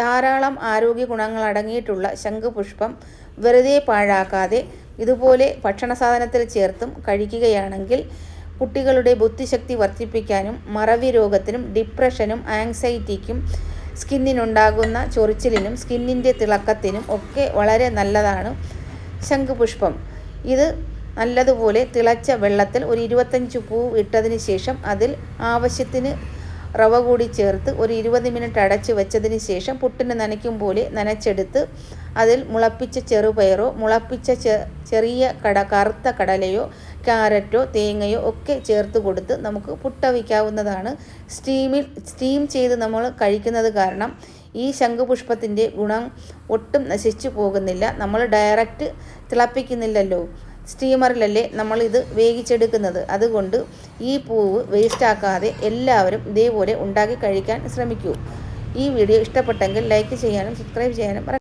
ധാരാളം ആരോഗ്യ ഗുണങ്ങൾ അടങ്ങിയിട്ടുള്ള ശംഖുപുഷ്പം വെറുതെ പാഴാക്കാതെ ഇതുപോലെ ഭക്ഷണ സാധനത്തിൽ ചേർത്തും കഴിക്കുകയാണെങ്കിൽ കുട്ടികളുടെ ബുദ്ധിശക്തി വർദ്ധിപ്പിക്കാനും മറവി രോഗത്തിനും ഡിപ്രഷനും ആങ്സൈറ്റിക്കും സ്കിന്നിനുണ്ടാകുന്ന ചൊറിച്ചിലിനും സ്കിന്നിന്റെ തിളക്കത്തിനും ഒക്കെ വളരെ നല്ലതാണ് ശംഖുപുഷ്പം. ഇത് നല്ലതുപോലെ തിളച്ച വെള്ളത്തിൽ ഒരു ഇരുപത്തഞ്ച് പൂ ഇട്ടതിന് ശേഷം അതിൽ ആവശ്യത്തിന് റവ കൂടി ചേർത്ത് ഒരു ഇരുപത് മിനിറ്റ് അടച്ച് വെച്ചതിന് ശേഷം പുട്ടിന് നനയ്ക്കും പോലെ നനച്ചെടുത്ത് അതിൽ മുളപ്പിച്ച ചെറുപയറോ മുളപ്പിച്ച ചെറിയ കട കറുത്ത കടലയോ ക്യാരറ്റോ തേങ്ങയോ ഒക്കെ ചേർത്ത് കൊടുത്ത് നമുക്ക് പുട്ടവിക്കാവുന്നതാണ്. സ്റ്റീമിൽ സ്റ്റീം ചെയ്ത് നമ്മൾ കഴിക്കുന്നത് കാരണം ഈ ശംഖുപുഷ്പത്തിന്റെ ഗുണം ഒട്ടും നശിച്ചു പോകുന്നില്ല. നമ്മൾ ഡയറക്റ്റ് തിളപ്പിക്കുന്നില്ലല്ലോ. സ്റ്റീമറിലല്ലേ നമ്മൾ ഇത് വേവിച്ചെടുക്കുന്നത്. അതുകൊണ്ട് ഈ പൂവ് വേസ്റ്റാക്കാതെ എല്ലാവരും ഇതേപോലെ ഉണ്ടാക്കി കഴിക്കാൻ ശ്രമിക്കൂ. ഈ വീഡിയോ ഇഷ്ടപ്പെട്ടെങ്കിൽ ലൈക്ക് ചെയ്യാനും സബ്സ്ക്രൈബ് ചെയ്യാനും